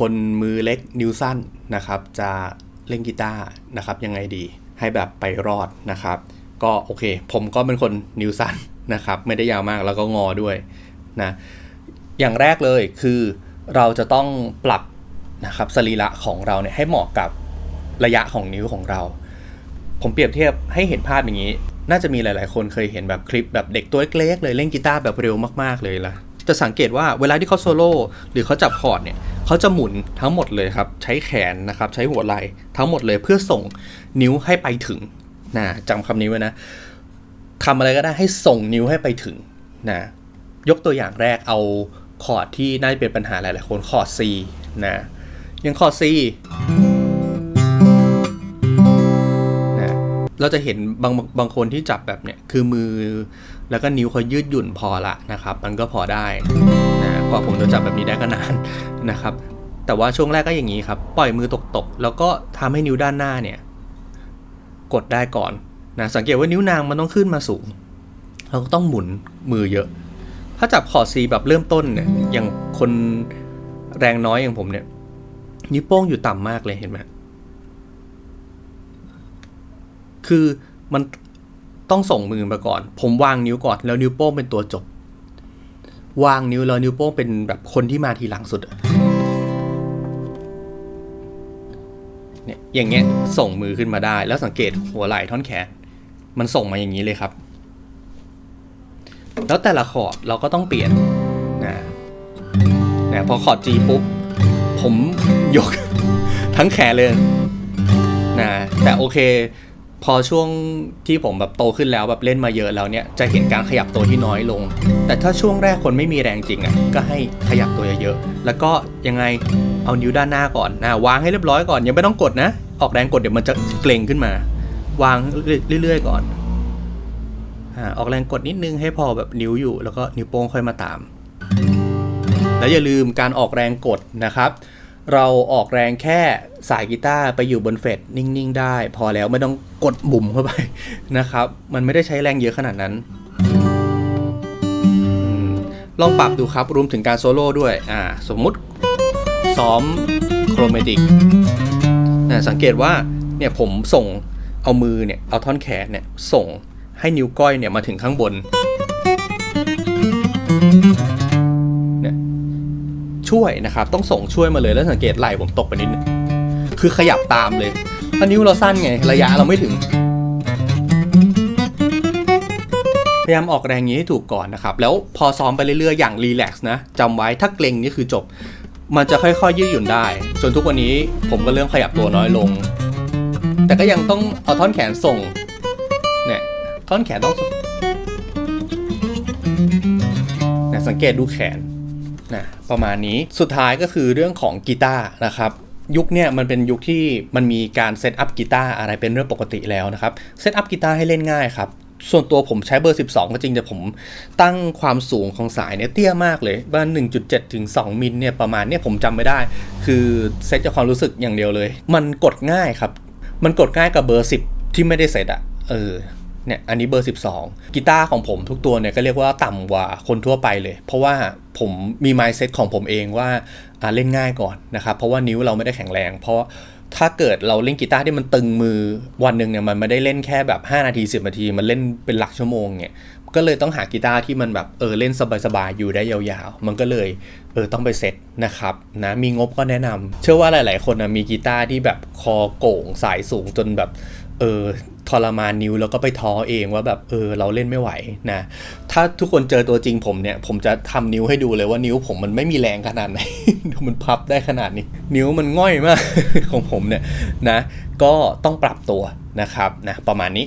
คนมือเล็กนิ้วสั้นนะครับจะเล่นกีตาร์นะครับยังไงดีให้แบบไปรอดนะครับ ก็โอเค ผมก็เป็นคนนิ้วสั้นนะครับไม่ได้ยาวมากแล้วก็งอด้วยนะอย่างแรกเลยคือเราจะต้องปรับนะครับสรีระของเราเนี่ยให้เหมาะกับระยะของนิ้วของเรา ผมเปรียบเทียบให้เห็นภาพอย่างนี้ น่าจะมีหลาย ๆ คนเคยเห็นแบบคลิปแบบเด็กตัวเล็กๆเลยเล่นกีตาร์แบบเร็วมาก ๆ เลยล่ะ จะสังเกตว่าเวลาที่เขาโซโล่หรือเขาจับคอร์ดเนี่ยเขาจะหมุนทั้งหมดเลยครับ ใช้แขนนะครับ ใช้หัวไหล่ทั้งหมดเลยเพื่อส่งนิ้วให้ไปถึงนะจำคำนี้ไว้นะทำอะไรก็ได้ให้ส่งนิ้วให้ไปถึงนะยกตัวอย่างแรกเอาคอร์ดที่น่าจะเป็นปัญหาหลายๆคนคอร์ด C นะอยังคอร์ด C เราจะเห็นบางบางคนที่จับแบบเนี้ยคือมือ แล้วก็นิ้วเขายืดหยุ่นพอละนะครับ มันก็พอได้นะกว่าผมจะจับแบบนี้ได้ก็นานนะครับ แต่ว่าช่วงแรกก็อย่างนี้ครับ ปล่อยมือตกๆ แล้วก็ทำให้นิ้วด้านหน้าเนี่ย กดได้ก่อนนะสังเกตว่านิ้วนางมันต้องขึ้นมาสูงเราก็ต้องหมุนมือเยอะ ถ้าจับคอร์ด C แบบเริ่มต้นเนี่ยอย่างคนแรงน้อยอย่างผมเนี่ย นิ้วโป้งอยู่ต่ำมากเลยเห็นไหม คือมันต้องส่งมือมาก่อน ผมวางนิ้วก่อน แล้วนิ้วโป้งเป็นตัวจบ วางนิ้วแล้วนิ้วโป้งเป็นแบบคนที่มาทีหลังสุดเนี่ยอย่างเงี้ยส่งมือขึ้นมาได้ แล้วสังเกตหัวไหล่ท่อนแขน มันส่งมาอย่างนี้เลยครับ แล้วแต่ละคอร์ดเราก็ต้องเปลี่ยนนะนะพอคอร์ด G ปุ๊บผมยก ทั้งแขนเลยนะแต่โอเค พอช่วงที่ผมแบบโตขึ้นแล้วแบบเล่นมาเยอะแล้วเนี่ยจะเห็นการขยับตัวที่น้อยลง แต่ถ้าช่วงแรกคนไม่มีแรงจริงอะก็ให้ขยับตัวเยอะๆแล้วก็ยังไงเอานิ้วด้านหน้าก่อนนะวางให้เรียบร้อยก่อนยังไม่ต้องกดนะ ออกแรงกดเดี๋ยวมันจะเกร็งขึ้นมา วางเรื่อยๆก่อนอ่าออกแรงกดนิดนึงให้พอแบบนิ้วอยู่ แล้วก็นิ้วโป้งค่อยมาตาม แล้วอย่าลืมการออกแรงกดนะครับ เราออกแรงแค่ สายกีตาร์ไปอยู่บนเฟดนิ่งๆ ได้ พอแล้วไม่ต้องกดบุ่มเข้าไปนะครับ มันไม่ได้ใช้แรงเยอะขนาดนั้นอลองปรับดูครับรวมถึงการโซโล่ด้วยอ่าสมมุติซ้อมโครเมติกนะสังเกตว่าเนี่ยผมส่งเอามือเนี่ยเอาท่อนแขนเนี่ยส่งให้นิ้วก้อยเนี่ยมาถึงข้างบนเนี่ยช่วยนะครับ ต้องส่งช่วยมาเลยแล้วสังเกตไหล่ผมตกไปนิดนึง คือขยับตามเลยเพราะนิ้วเราสั้นไง ระยะเราไม่ถึง พยายามออกแรงนี้ให้ถูกก่อนนะครับ แล้วพอซ้อมไปเรื่อยๆอย่างรีแลกซ์นะจำไว้ถ้าเกรงนี่คือจบ มันจะค่อยๆยืดหยุ่นได้ จนทุกวันนี้ผมก็เริ่มขยับตัวน้อยลง แต่ก็ยังต้องเอาท่อนแขนส่งเนี่ยท่อนแขนต้องเนี่ยสังเกตดูแขนนะประมาณนี้สุดท้ายก็คือเรื่องของกีตาร์นะครับ ยุคเนี้ยมันเป็นยุคที่มันมีการเซตอัพกีตาร์อะไรเป็นเรื่องปกติแล้วนะครับเซตอัพกีตาร์ให้เล่นง่ายครับส่วนตัวผมใช้เบอร์ 12 ก็จริงแต่ผมตั้งความสูงของสายเนี่ยเตี้ยมากเลยบ้าน1.7 ถึง 2 มิลเนี่ยประมาณเนี่ยผมจำไม่ได้ คือเซตจากความรู้สึกอย่างเดียวเลย มันกดง่ายครับ มันกดง่ายกับเบอร์ 10 ที่ไม่ได้เซตอะเออ เนี่ยอันนี้เบอร์ 12 กีตาร์ของผมทุกตัวเนี่ยก็เรียกว่าต่ำกว่าคนทั่วไปเลย เพราะว่าผมมี mindset ของผมเองว่าเล่นง่ายก่อนนะครับ เพราะว่านิ้วเราไม่ได้แข็งแรง เพราะถ้าเกิดเราเล่นกีตาร์ที่มันตึงมือวันหนึ่งเนี่ยมันไม่ได้เล่นแค่แบบ 5 นาที 10 นาที มันเล่นเป็นหลักชั่วโมงเนี่ยก็เลยต้องหากีตาร์ที่มันแบบเออเล่นสบายๆอยู่ได้ยาวๆ มันก็เลยเออต้องไปเซตนะครับนะมีงบก็แนะนำเชื่อว่าหลายๆ คนนะมีกีตาร์ที่แบบคอโก่งสายสูงจนแบบเออ ทรมานนิ้วแล้วก็ไปท้อเองว่าแบบเออเราเล่นไม่ไหวนะถ้าทุกคนเจอตัวจริงผมเนี่ย ผมจะทำนิ้วให้ดูเลยว่านิ้วผมมันไม่มีแรงขนาดไหนดูมันพับได้ขนาดนี้ นิ้วมันง่อยมากของผมเนี่ยนะ ก็ต้องปรับตัวนะครับนะประมาณนี้